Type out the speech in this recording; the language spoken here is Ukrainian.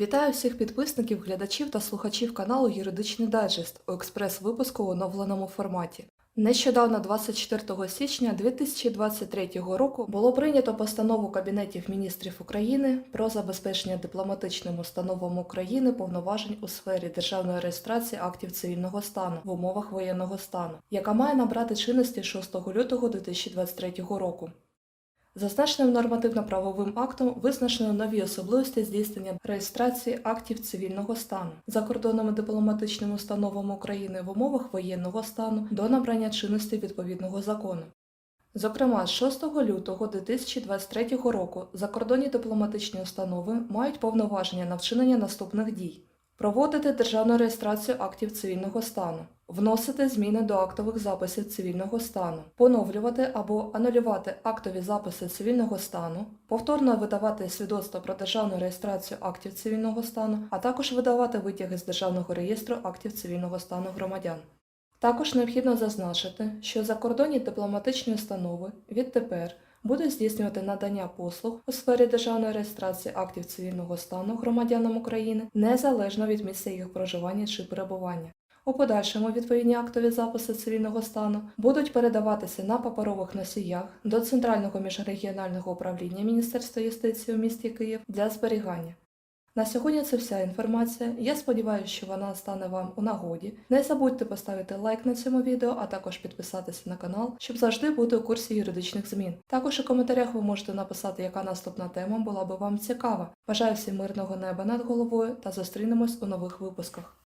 Вітаю всіх підписників, глядачів та слухачів каналу Юридичний дайджест у експрес-випуску в оновленому форматі. Нещодавно, 24 січня 2023 року, було прийнято постанову Кабінетів міністрів України про забезпечення дипломатичним установам України повноважень у сфері державної реєстрації актів цивільного стану в умовах воєнного стану, яка має набрати чинності 6 лютого 2023 року. Зазначеним нормативно-правовим актом визначено нові особливості здійснення реєстрації актів цивільного стану закордонними дипломатичними установами України в умовах воєнного стану до набрання чинності відповідного закону. Зокрема, з 6 лютого 2023 року закордонні дипломатичні установи мають повноваження на вчинення наступних дій: проводити державну реєстрацію актів цивільного стану, вносити зміни до актових записів цивільного стану, поновлювати або анулювати актові записи цивільного стану, повторно видавати свідоцтво про державну реєстрацію актів цивільного стану, а також видавати витяги з державного реєстру актів цивільного стану громадян. Також необхідно зазначити, що закордонні дипломатичні установи відтепер будуть здійснювати надання послуг у сфері державної реєстрації актів цивільного стану громадянам України незалежно від місця їх проживання чи перебування. У подальшому відповідні актові записи цивільного стану будуть передаватися на паперових носіях до Центрального міжрегіонального управління Міністерства юстиції у місті Київ для зберігання. На сьогодні це вся інформація. Я сподіваюся, що вона стане вам у нагоді. Не забудьте поставити лайк на цьому відео, а також підписатися на канал, щоб завжди бути у курсі юридичних змін. Також у коментарях ви можете написати, яка наступна тема була би вам цікава. Бажаю всім мирного неба над головою та зустрінемось у нових випусках.